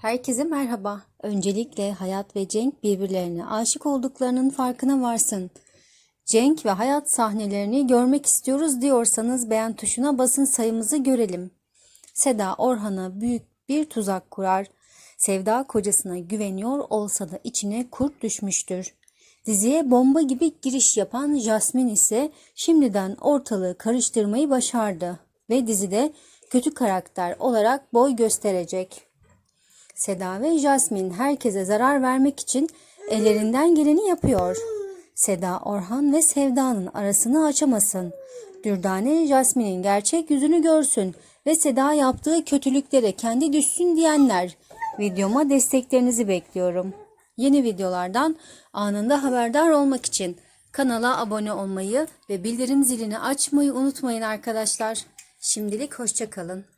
Herkese merhaba. Öncelikle Hayat ve Cenk birbirlerine aşık olduklarının farkına varsın. Cenk ve Hayat sahnelerini görmek istiyoruz diyorsanız beğen tuşuna basın sayımızı görelim. Seda Orhan'a büyük bir tuzak kurar. Sevda kocasına güveniyor olsa da içine kurt düşmüştür. Diziye bomba gibi giriş yapan Jasmine ise şimdiden ortalığı karıştırmayı başardı ve dizide kötü karakter olarak boy gösterecek. Seda ve Jasmine herkese zarar vermek için ellerinden geleni yapıyor. Seda Orhan ve Sevda'nın arasını açamasın. Dürdane Jasmine'in gerçek yüzünü görsün ve Seda yaptığı kötülüklere kendi düşsün diyenler. Videoma desteklerinizi bekliyorum. Yeni videolardan anında haberdar olmak için kanala abone olmayı ve bildirim zilini açmayı unutmayın arkadaşlar. Şimdilik hoşçakalın.